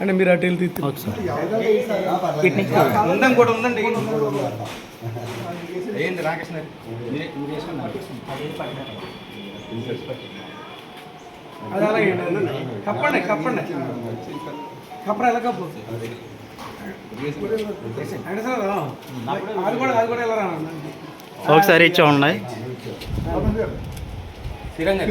అంటే మీరు అటు వెళ్ళి తీస్తే ఉందని కూడా ఉందండి. ఏంది రాకేష్ అది అలాగే కప్పండి కప్పండి. కప్పడం ఎలా కప్పు? అంటే సార్ అది కూడా అది కూడా ఎలా రా ఒకసారి ఇచ్చి ఉన్నాయి. స్థిరంగా